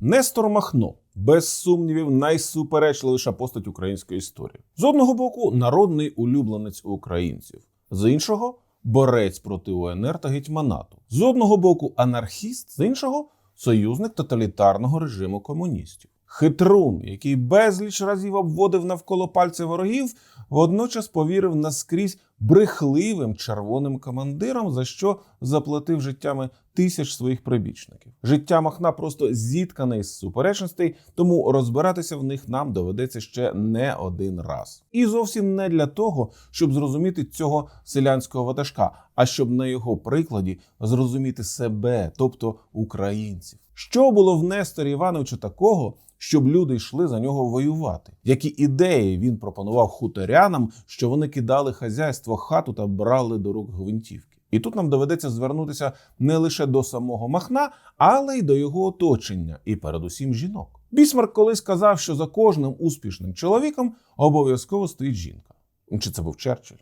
Нестор Махно, без сумнівів, найсуперечливіша постать української історії. З одного боку, народний улюбленець українців, з іншого борець проти УНР та гетьманату. З одного боку, анархіст, з іншого союзник тоталітарного режиму комуністів. Хитрун, який безліч разів обводив навколо пальця ворогів, водночас повірив наскрізь брехливим червоним командирам, за що заплатив життями тисяч своїх прибічників. Життя Махна просто зіткане із суперечностей, тому розбиратися в них нам доведеться ще не один раз. І зовсім не для того, щоб зрозуміти цього селянського ватажка, а щоб на його прикладі зрозуміти себе, тобто українців. Що було в Несторі Івановичу такого? щоб люди йшли за нього воювати. Які ідеї він пропонував хуторянам, що вони кидали хазяйство хату та брали до рук гвинтівки. І тут нам доведеться звернутися не лише до самого Махна, але й до його оточення, і передусім жінок. Бісмарк колись казав, що за кожним успішним чоловіком обов'язково стоїть жінка. Чи це був Черчилль?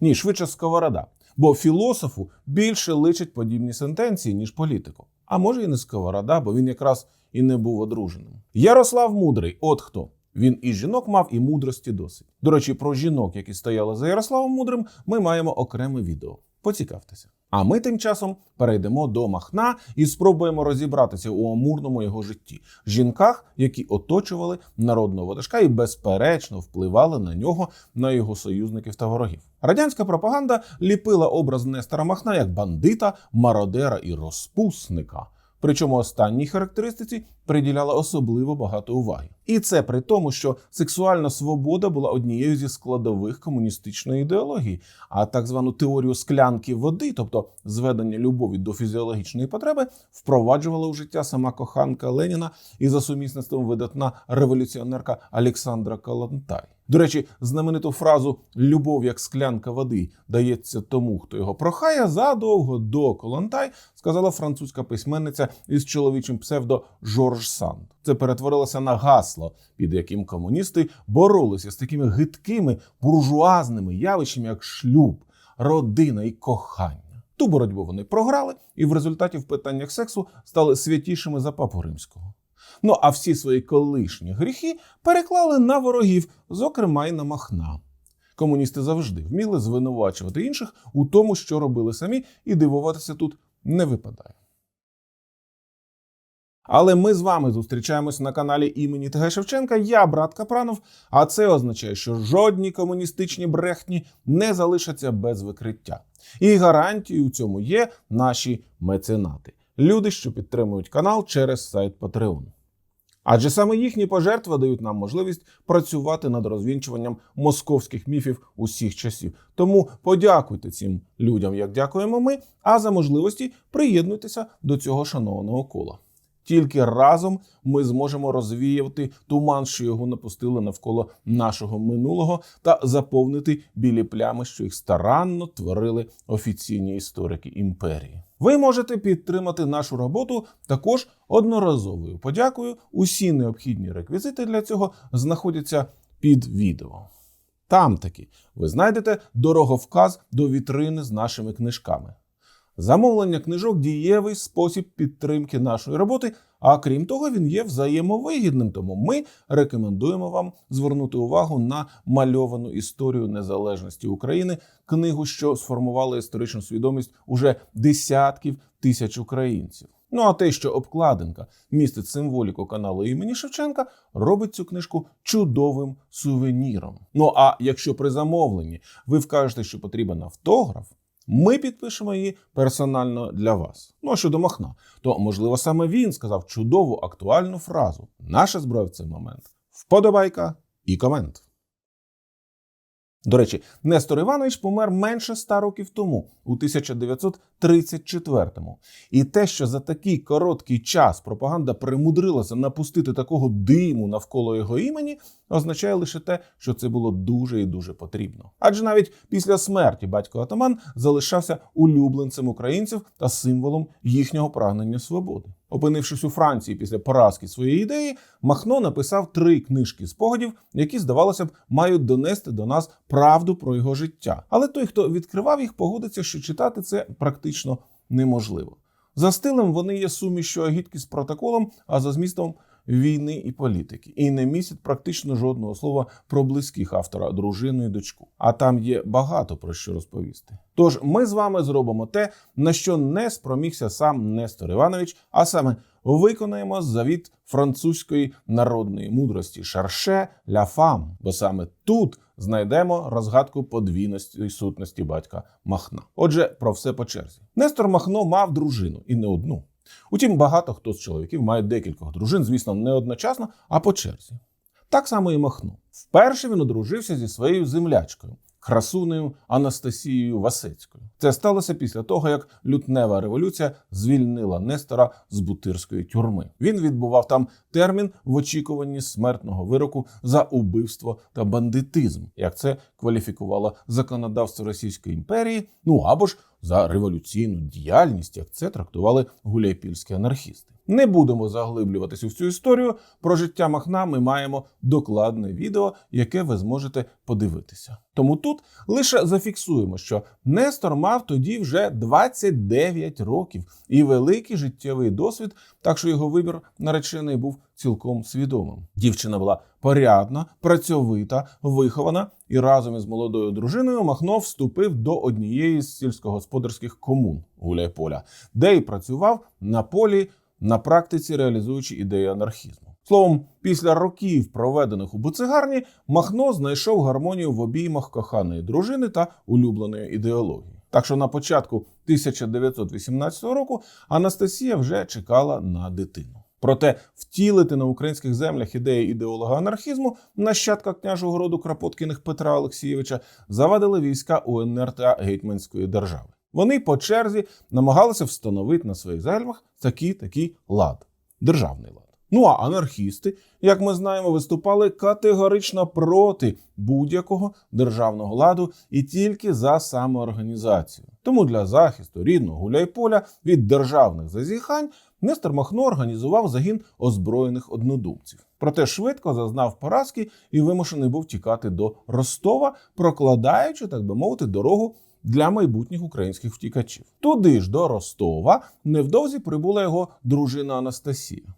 Ні, швидше сковорода. Бо філософу більше личать подібні сентенції, ніж політику. А може і не сковорода, бо він якраз і не був одруженим. Ярослав Мудрий, от хто. Він і жінок мав, і мудрості досить. До речі, про жінок, які стояли за Ярославом Мудрим, ми маємо окреме відео. Поцікавтеся. А ми тим часом перейдемо до Махна і спробуємо розібратися у амурному його житті, жінках, які оточували народного ватажка і безперечно впливали на нього, на його союзників та ворогів. Радянська пропаганда ліпила образ Нестора Махна як бандита, мародера і розпусника. Причому останній характеристиці приділяла особливо багато уваги. І це при тому, що сексуальна свобода була однією зі складових комуністичної ідеології, а так звану теорію склянки води, тобто зведення любові до фізіологічної потреби, впроваджувала у життя сама коханка Леніна і за сумісництвом видатна революціонерка Олександра Калантай. До речі, знамениту фразу Любов як склянка води дається тому, хто його прохає, задовго до Колонтай сказала французька письменниця із чоловічим псевдо Жорж Санд. Це перетворилося на гасло, під яким комуністи боролися з такими гидкими буржуазними явищами, як шлюб, родина і кохання. Ту боротьбу вони програли, і в результаті в питаннях сексу стали святішими за папу римського. Ну а всі свої колишні гріхи переклали на ворогів, зокрема й на Махна. Комуністи завжди вміли звинувачувати інших у тому, що робили самі, і дивуватися тут не випадає. Але ми з вами зустрічаємось на каналі імені ТГ Шевченка. Я брат Капранов. А це означає, що жодні комуністичні брехні не залишаться без викриття. І гарантією цьому є наші меценати, люди, що підтримують канал через сайт Patreon. Адже саме їхні пожертви дають нам можливість працювати над розвінчуванням московських міфів усіх часів. Тому подякуйте цим людям, як дякуємо ми. А за можливості приєднуйтеся до цього шанованого кола. Тільки разом ми зможемо розвіяти туман, що його напустили навколо нашого минулого, та заповнити білі плями, що їх старанно творили офіційні історики імперії. Ви можете підтримати нашу роботу також одноразовою подякою. Усі необхідні реквізити для цього знаходяться під відео. Там таки ви знайдете дороговказ до вітрини з нашими книжками. Замовлення книжок дієвий спосіб підтримки нашої роботи. А крім того, він є взаємовигідним. Тому ми рекомендуємо вам звернути увагу на мальовану історію незалежності України, книгу, що сформувала історичну свідомість уже десятків тисяч українців. Ну а те, що обкладинка містить символіку каналу імені Шевченка, робить цю книжку чудовим сувеніром. Ну а якщо при замовленні ви вкажете, що потрібен автограф. Ми підпишемо її персонально для вас. Ну а щодо Махна, то можливо саме він сказав чудову актуальну фразу. Наша зброя в цей момент вподобайка і комент. До речі, Нестор Іванович помер менше ста років тому, у 1934-му. І те, що за такий короткий час пропаганда примудрилася напустити такого диму навколо його імені, означає лише те, що це було дуже і дуже потрібно. Адже навіть після смерті батько Атаман залишався улюбленцем українців та символом їхнього прагнення свободи. Опинившись у Франції після поразки своєї ідеї, Махно написав три книжки спогадів, які, здавалося б, мають донести до нас правду про його життя. Але той, хто відкривав їх, погодиться, що читати це практично неможливо. За стилем вони є сумішю агітки з протоколом, а за змістом війни і політики, і не містять практично жодного слова про близьких автора, дружину і дочку. А там є багато про що розповісти. Тож ми з вами зробимо те, на що не спромігся сам Нестор Іванович, а саме виконаємо завіт французької народної мудрості Шарше ля фам, бо саме тут знайдемо розгадку подвійності і сутності батька Махна. Отже, про все по черзі. Нестор Махно мав дружину і не одну. Утім, багато хто з чоловіків має декількох дружин, звісно, не одночасно, а по черзі. Так само і Махно. Вперше він одружився зі своєю землячкою, красунею Анастасією Васецькою. Це сталося після того, як лютнева революція звільнила Нестора з бутирської тюрми. Він відбував там термін в очікуванні смертного вироку за убивство та бандитизм, як це кваліфікувало законодавство Російської імперії, ну або ж за революційну діяльність, як це трактували гуляйпільські анархісти. Не будемо заглиблюватися в цю історію. Про життя Махна ми маємо докладне відео, яке ви зможете подивитися. Тому тут лише зафіксуємо, що Нестор мав тоді вже 29 років і великий життєвий досвід, так що його вибір наречений був цілком свідомим. Дівчина була порядна, працьовита, вихована, і разом із молодою дружиною Махно вступив до однієї з сільськогосподарських комун Гуляйполя, де й працював на полі на практиці реалізуючи ідеї анархізму. Словом, після років, проведених у буцигарні, Махно знайшов гармонію в обіймах коханої дружини та улюбленої ідеології. Так що на початку 1918 року Анастасія вже чекала на дитину. Проте втілити на українських землях ідеї ідеолога анархізму нащадка княжого роду Крапоткіних Петра Олексійовича завадили війська УНР та Гетьманської держави. Вони по черзі намагалися встановити на своїх землях такий такий лад, державний лад. Ну а анархісти, як ми знаємо, виступали категорично проти будь-якого державного ладу і тільки за самоорганізацію. Тому для захисту рідного гуляйполя від державних зазіхань Нестор Махно організував загін озброєних однодумців. Проте швидко зазнав поразки і вимушений був тікати до Ростова, прокладаючи, так би мовити, дорогу для майбутніх українських втікачів. Туди ж до Ростова невдовзі прибула його дружина Анастасія.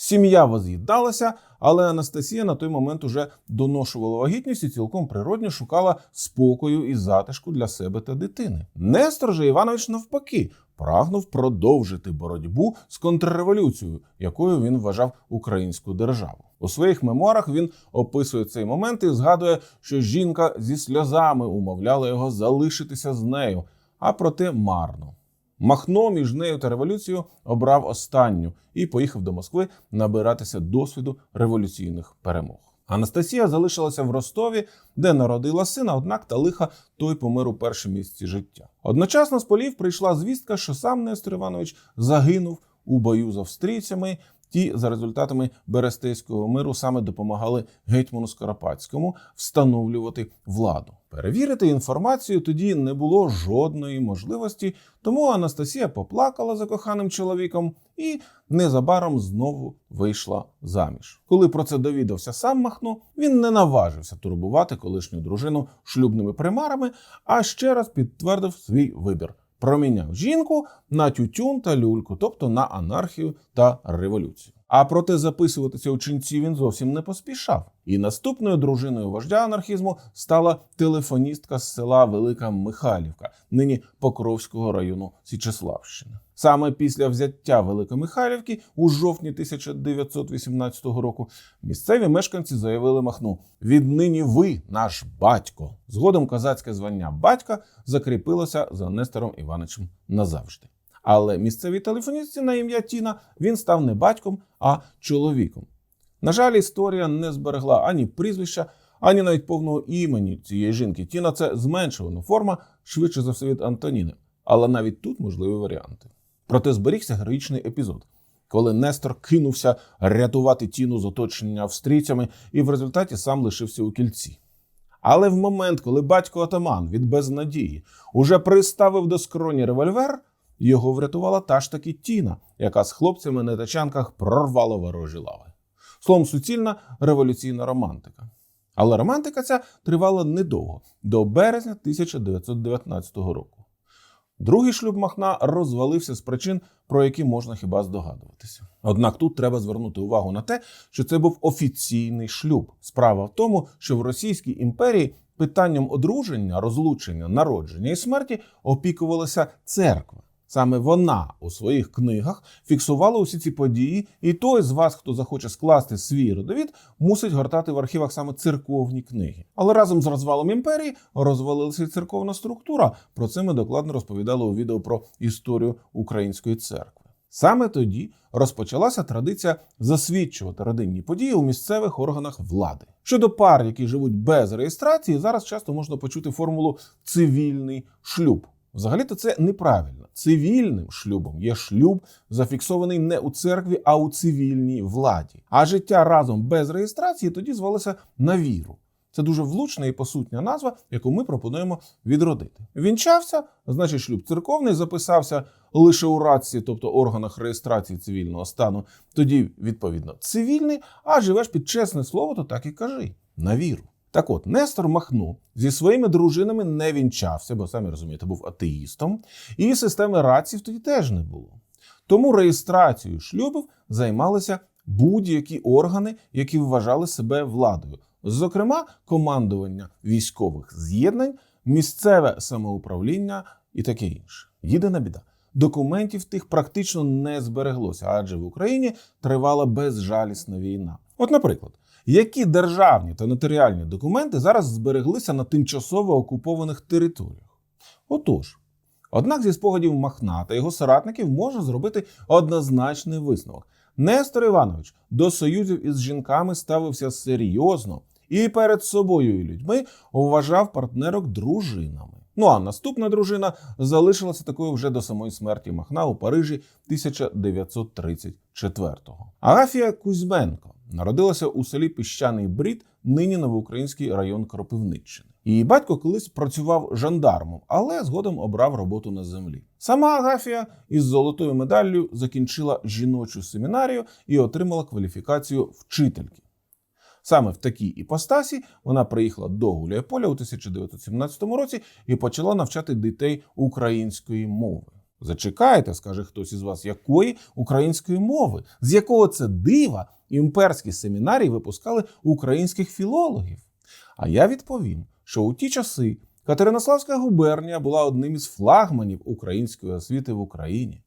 Сім'я воз'їдалася, але Анастасія на той момент уже доношувала вагітність і цілком природньо шукала спокою і затишку для себе та дитини. Нестор же Іванович навпаки прагнув продовжити боротьбу з контрреволюцією, якою він вважав українську державу. У своїх мемуарах він описує цей момент і згадує, що жінка зі сльозами умовляла його залишитися з нею, а проте марно. Махно між нею та революцією обрав останню і поїхав до Москви набиратися досвіду революційних перемог. Анастасія залишилася в Ростові, де народила сина, однак та лиха той помер у першому місці життя. Одночасно з полів прийшла звістка, що сам Нестор Іванович загинув у бою з австрійцями. Ті за результатами Берестейського миру саме допомагали гетьману Скоропадському встановлювати владу. Перевірити інформацію тоді не було жодної можливості, тому Анастасія поплакала за коханим чоловіком і незабаром знову вийшла заміж. Коли про це довідався сам Махно, він не наважився турбувати колишню дружину шлюбними примарами, а ще раз підтвердив свій вибір. Проміняв жінку на тютюн та люльку, тобто на анархію та революцію. А проте записуватися у ченці він зовсім не поспішав. І наступною дружиною вождя анархізму стала телефоністка з села Велика Михайлівка, нині Покровського району Січеславщини. Саме після взяття Великомихайлівки у жовтні 1918 року місцеві мешканці заявили Махну: віднині ви наш батько. Згодом козацьке звання батька закріпилося за Нестором Івановичем назавжди. Але місцевій телефоністці на ім'я Тіна він став не батьком, а чоловіком. На жаль, історія не зберегла ані прізвища, ані навіть повного імені цієї жінки. Тіна це зменшувана форма, швидше за все від Антоніни. Але навіть тут можливі варіанти. Проте зберігся героїчний епізод, коли Нестор кинувся рятувати Тіну з оточення австрійцями і в результаті сам лишився у кільці. Але в момент, коли батько отаман від безнадії уже приставив до скроні револьвер, його врятувала та ж таки Тіна, яка з хлопцями на тачанках прорвала ворожі лави. Словом, суцільна революційна романтика. Але романтика ця тривала недовго до березня 1919 року. Другий шлюб Махна розвалився з причин, про які можна хіба здогадуватися. Однак тут треба звернути увагу на те, що це був офіційний шлюб. Справа в тому, що в Російській імперії питанням одруження, розлучення, народження і смерті опікувалася церква. Саме вона у своїх книгах фіксувала усі ці події, і той з вас, хто захоче скласти свій родовід, мусить гортати в архівах саме церковні книги. Але разом з розвалом імперії розвалилася і церковна структура. Про це ми докладно розповідали у відео про історію української церкви. Саме тоді розпочалася традиція засвідчувати родинні події у місцевих органах влади. Щодо пар, які живуть без реєстрації, зараз часто можна почути формулу цивільний шлюб. Взагалі-то це неправильно. Цивільним шлюбом є шлюб, зафіксований не у церкві, а у цивільній владі. А життя разом без реєстрації тоді звалося на віру. Це дуже влучна і посутня назва, яку ми пропонуємо відродити. Вінчався, значить, шлюб церковний, записався лише у радці, тобто органах реєстрації цивільного стану. Тоді, відповідно, цивільний, а живеш під чесне слово, то так і кажи на віру. Так от, Нестор Махно зі своїми дружинами не вінчався, бо самі розумієте, був атеїстом, і системи раців тоді теж не було. Тому реєстрацією шлюбів займалися будь-які органи, які вважали себе владою, зокрема, командування військових з'єднань, місцеве самоуправління і таке інше. Єдина біда. Документів тих практично не збереглося, адже в Україні тривала безжалісна війна. От, наприклад, які державні та нотаріальні документи зараз збереглися на тимчасово окупованих територіях? Отож, однак зі спогадів Махна та його соратників можна зробити однозначний висновок. Нестор Іванович до союзів із жінками ставився серйозно і перед собою і людьми вважав партнерок дружинами. Ну а наступна дружина залишилася такою вже до самої смерті Махна у Парижі 1934-го. Агафія Кузьменко народилася у селі Піщаний Брід, нині новоукраїнський район Кропивниччини. Її батько колись працював жандармом, але згодом обрав роботу на землі. Сама Агафія із золотою медаллю закінчила жіночу семінарію і отримала кваліфікацію вчительки. Саме в такій іпостасі вона приїхала до Гуляйполя у 1917 році і почала навчати дітей української мови. Зачекайте, скаже хтось із вас, якої української мови, з якого це дива імперські семінарії випускали українських філологів. А я відповім, що у ті часи Катеринославська губернія була одним із флагманів української освіти в Україні.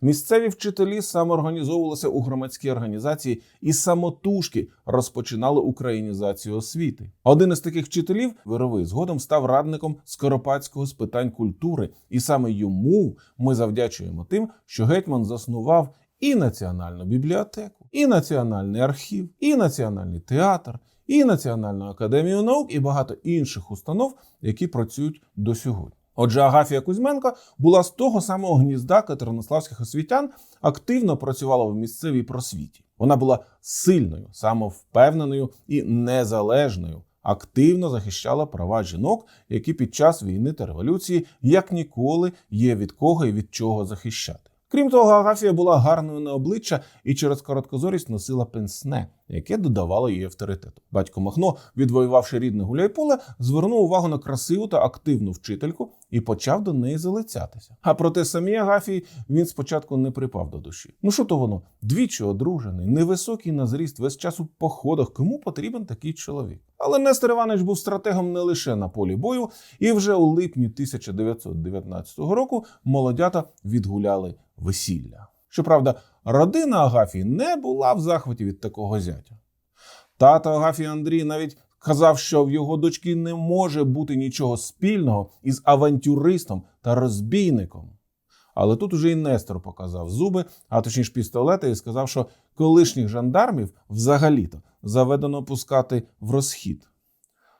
Місцеві вчителі самоорганізовувалися у громадські організації і самотужки розпочинали українізацію освіти. Один із таких вчителів, вировий, згодом став радником Скоропадського з питань культури, і саме йому ми завдячуємо тим, що гетьман заснував і національну бібліотеку, і національний архів, і національний театр, і Національну академію наук, і багато інших установ, які працюють до сьогодні. Отже, Агафія Кузьменко була з того самого гнізда катеринославських освітян, активно працювала в місцевій просвіті. Вона була сильною, самовпевненою і незалежною. Активно захищала права жінок, які під час війни та революції як ніколи є від кого і від чого захищати. Крім того, Агафія була гарною на обличчя і через короткозорість носила пенсне, яке додавало їй авторитету. Батько Махно, відвоювавши рідне гуляйполе, звернув увагу на красиву та активну вчительку і почав до неї залицятися. А проте самій Агафії він спочатку не припав до душі. Ну що то воно? Двічі одружений, невисокий на зріст, весь час у походах. Кому потрібен такий чоловік? Але Нестор Іванович був стратегом не лише на полі бою, і вже у липні 1919 року молодята відгуляли весілля. Щоправда, родина Агафії не була в захваті від такого зятя. Тато Агафії Андрій навіть казав, що в його дочки не може бути нічого спільного із авантюристом та розбійником. Але тут уже і Нестор показав зуби, а точніше пістолети, і сказав, що колишніх жандармів взагалі-то заведено пускати в розхід.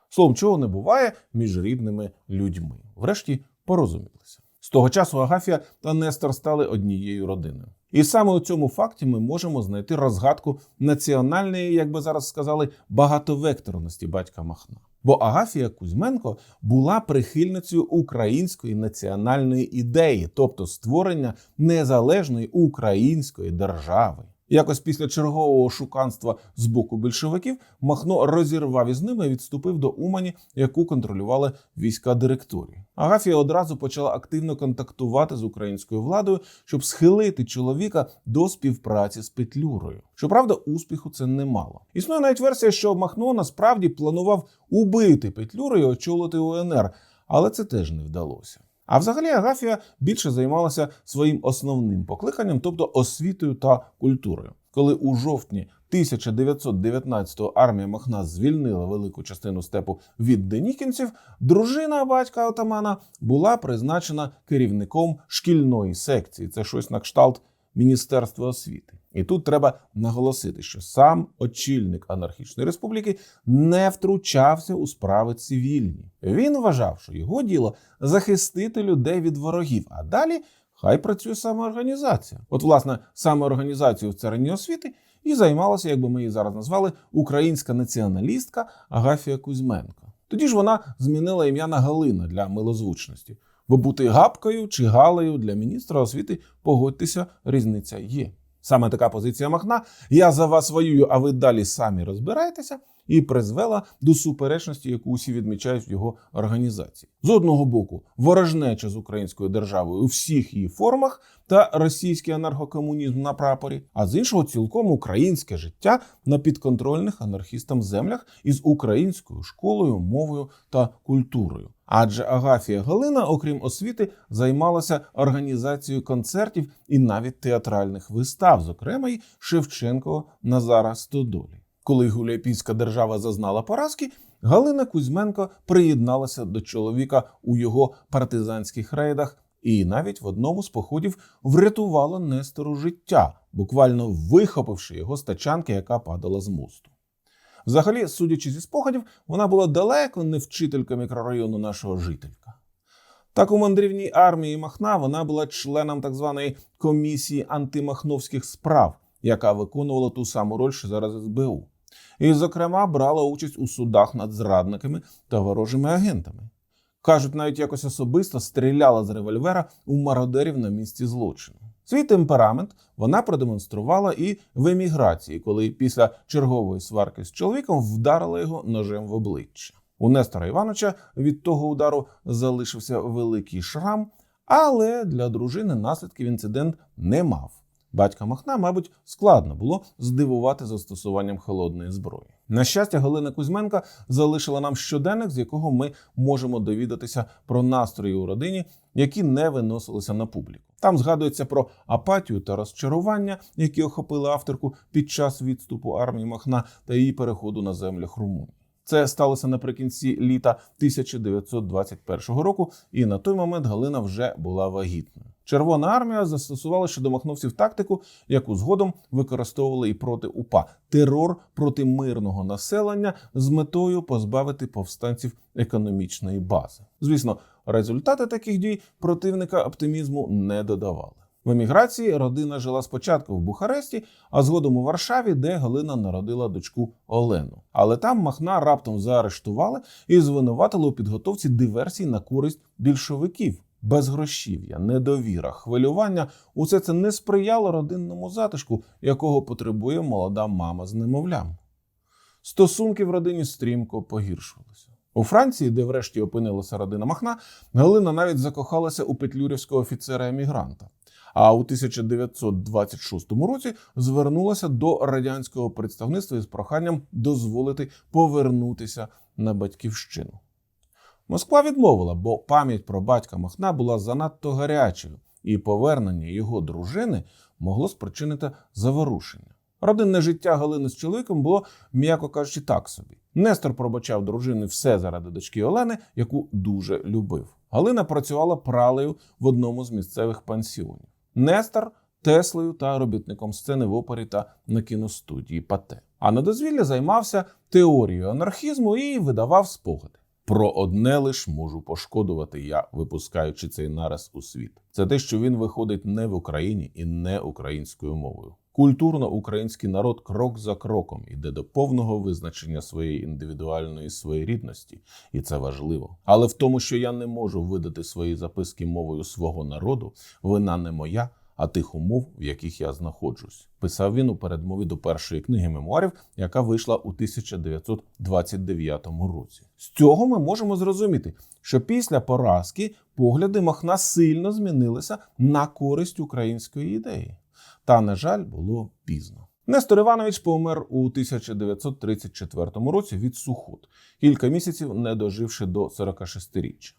Словом, чого не буває між рідними людьми. Врешті порозумілися. З того часу Агафія та Нестор стали однією родиною. І саме у цьому факті ми можемо знайти розгадку національної, як би зараз сказали, багатовекторності батька Махна. Бо Агафія Кузьменко була прихильницею української національної ідеї, тобто створення незалежної української держави. Якось після чергового шуканства з боку більшовиків Махно розірвав із ними і відступив до Умані, яку контролювали війська директорії. Агафія одразу почала активно контактувати з українською владою, щоб схилити чоловіка до співпраці з Петлюрою. Щоправда, успіху це не мало. Існує навіть версія, що Махно насправді планував убити Петлюру і очолити УНР, але це теж не вдалося. А взагалі Агафія більше займалася своїм основним покликанням, тобто освітою та культурою. Коли у жовтні 1919-го армія Махна звільнила велику частину степу від денікінців, дружина батька отамана була призначена керівником шкільної секції. Це щось на кшталт Міністерства освіти. І тут треба наголосити, що сам очільник анархічної республіки не втручався у справи цивільні. Він вважав, що його діло захистити людей від ворогів, а далі хай працює самоорганізація. От, власне, самоорганізацією в царині освіти і займалася, як би ми її зараз назвали, українська націоналістка Агафія Кузьменко. Тоді ж вона змінила ім'я на Галина для милозвучності. Бо бути гапкою чи галею для міністра освіти, погодьтеся, різниця є. Саме така позиція Махна я за вас воюю, а ви далі самі розбирайтеся, і призвела до суперечності, яку усі відмічають в його організації. З одного боку, ворожнеча з українською державою у всіх її формах та російський анархокомунізм на прапорі, а з іншого цілком українське життя на підконтрольних анархістам землях із українською школою, мовою та культурою. Адже Агафія Галина, окрім освіти, займалася організацією концертів і навіть театральних вистав, зокрема й Шевченко Назара Стодолі. Коли Гуляйпільська держава зазнала поразки, Галина Кузьменко приєдналася до чоловіка у його партизанських рейдах і навіть в одному з походів врятувала Нестору життя, буквально вихопивши його з тачанки, яка падала з мосту. Взагалі, судячи зі спогадів, вона була далеко не вчителька мікрорайону нашого жителька. Так у мандрівній армії Махна вона була членом так званої комісії антимахновських справ, яка виконувала ту саму роль, що зараз СБУ. І, зокрема, брала участь у судах над зрадниками та ворожими агентами. Кажуть, навіть якось особисто стріляла з револьвера у мародерів на місці злочину. Свій темперамент вона продемонструвала і в еміграції, коли після чергової сварки з чоловіком вдарила його ножем в обличчя. У Нестора Івановича від того удару залишився великий шрам, але для дружини наслідків інцидент не мав. Батька Махна, мабуть, складно було здивувати застосуванням холодної зброї. На щастя, Галина Кузьменка залишила нам щоденник, з якого ми можемо довідатися про настрої у родині, які не виносилися на публіку. Там згадується про апатію та розчарування, які охопили авторку під час відступу армії Махна та її переходу на землях Румунії. Це сталося наприкінці літа 1921 року, і на той момент Галина вже була вагітною. Червона армія застосувала щодо махновців тактику, яку згодом використовували і проти УПА терор проти мирного населення з метою позбавити повстанців економічної бази. Звісно, результати таких дій противника оптимізму не додавали. В еміграції родина жила спочатку в Бухаресті, а згодом у Варшаві, де Галина народила дочку Олену. Але там Махна раптом заарештували і звинуватили у підготовці диверсій на користь більшовиків. Безгрошів'я, недовіра, хвилювання усе це не сприяло родинному затишку, якого потребує молода мама з немовлям. Стосунки в родині стрімко погіршувалися. У Франції, де врешті опинилася родина Махна, Галина навіть закохалася у петлюрівського офіцера-емігранта. А у 1926 році звернулася до радянського представництва із проханням дозволити повернутися на батьківщину. Москва відмовила, бо пам'ять про батька Махна була занадто гарячою, і повернення його дружини могло спричинити заворушення. Родинне життя Галини з чоловіком було, м'яко кажучи, так собі. Нестор пробачав дружини все заради дочки Олени, яку дуже любив. Галина працювала пралею в одному з місцевих пансіонів. Нестор Теслою та робітником сцени в опері та на кіностудії Пате. А на дозвілля займався теорією анархізму і видавав спогади. Про одне лиш можу пошкодувати я, випускаючи цей нараз у світ. Це те, що він виходить не в Україні і не українською мовою. Культурно український народ крок за кроком іде до повного визначення своєї індивідуальної своєрідності, і це важливо. Але в тому, що я не можу видати свої записки мовою свого народу, вина не моя, а тих умов, в яких я знаходжусь. Писав він у передмові до першої книги мемуарів, яка вийшла у 1929 році. З цього ми можемо зрозуміти, що після поразки погляди Махна сильно змінилися на користь української ідеї. Та, на жаль, було пізно. Нестор Іванович помер у 1934 році від сухот, кілька місяців не доживши до 46-річчя.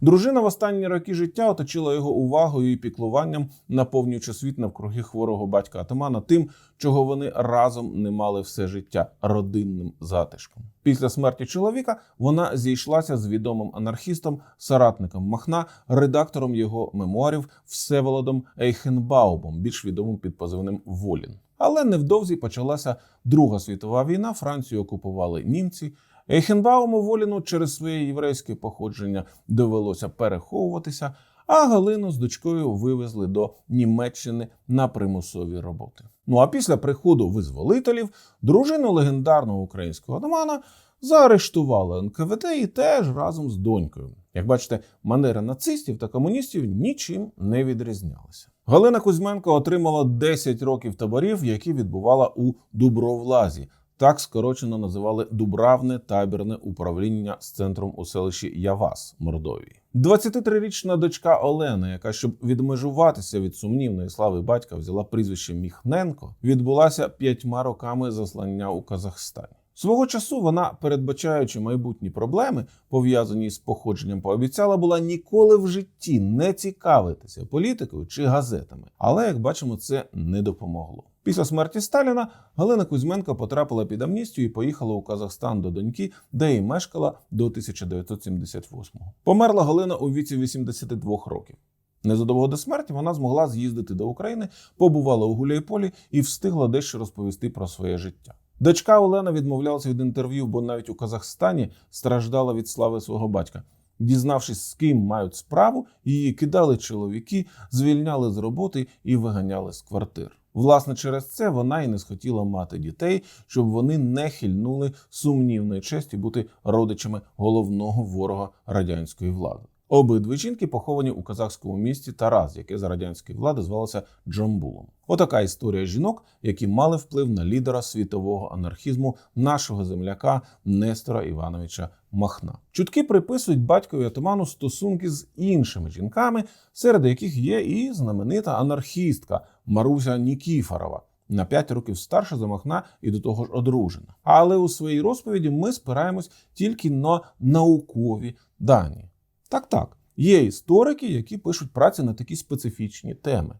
Дружина в останні роки життя оточила його увагою і піклуванням, наповнюючи світ навкруги хворого батька Атамана тим, чого вони разом не мали все життя родинним затишком. Після смерті чоловіка вона зійшлася з відомим анархістом, соратником Махна, редактором його мемуарів Всеволодом Ейхенбаумом, більш відомим під позивним Волін. Але невдовзі почалася Друга світова війна. Францію окупували німці. Ейхенбауму Воліну через своє єврейське походження довелося переховуватися, а Галину з дочкою вивезли до Німеччини на примусові роботи. Ну а після приходу визволителів дружину легендарного українського атамана заарештували НКВД і теж разом з донькою. Як бачите, манери нацистів та комуністів нічим не відрізнялися. Галина Кузьменко отримала 10 років таборів, які відбувала у Дубровлазі. Так скорочено називали Дубравне табірне управління з центром у селищі Явас Мордовії. 23-річна дочка Олена, яка щоб відмежуватися від сумнівної слави батька, взяла прізвище Міхненко, відбулася п'ятьма роками заслання у Казахстані. Свого часу вона, передбачаючи майбутні проблеми, пов'язані з походженням, пообіцяла була ніколи в житті не цікавитися політикою чи газетами. Але, як бачимо, це не допомогло. Після смерті Сталіна Галина Кузьменко потрапила під амністію і поїхала у Казахстан до доньки, де і мешкала до 1978-го. Померла Галина у віці 82 років. Незадовго до смерті вона змогла з'їздити до України, побувала у Гуляйполі і встигла дещо розповісти про своє життя. Дочка Олена відмовлялася від інтерв'ю, бо навіть у Казахстані страждала від слави свого батька. Дізнавшись, з ким мають справу, її кидали чоловіки, звільняли з роботи і виганяли з квартир. Власне, через це вона і не схотіла мати дітей, щоб вони не хильнули сумнівної честі бути родичами головного ворога радянської влади. Обидві жінки поховані у казахському місті Тараз, яке за радянської влади звалося Джамбулом. Отака історія жінок, які мали вплив на лідера світового анархізму нашого земляка Нестора Івановича Махна. Чутки приписують батькові атаману стосунки з іншими жінками, серед яких є і знаменита анархістка Маруся Нікіфорова. На 5 років старша за Махна і до того ж одружена. Але у своїй розповіді ми спираємось тільки на наукові дані. Так, так, є історики, які пишуть праці на такі специфічні теми.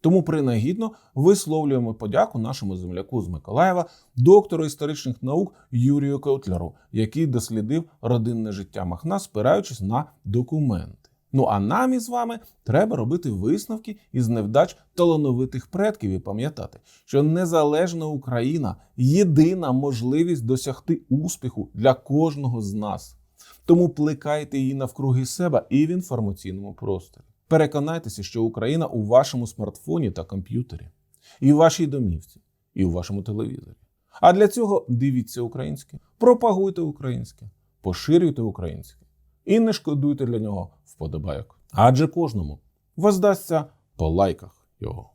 Тому принагідно висловлюємо подяку нашому земляку з Миколаєва, доктору історичних наук Юрію Коутляру, який дослідив родинне життя Махна, спираючись на документи. Ну а нам із вами треба робити висновки із невдач талановитих предків і пам'ятати, що незалежна Україна єдина можливість досягти успіху для кожного з нас. Тому плекайте її навкруги себе і в інформаційному просторі. Переконайтеся, що Україна у вашому смартфоні та комп'ютері, і в вашій домівці, і у вашому телевізорі. А для цього дивіться українське, пропагуйте українське, поширюйте українське і не шкодуйте для нього вподобайок. Адже кожному воздасться по лайках його.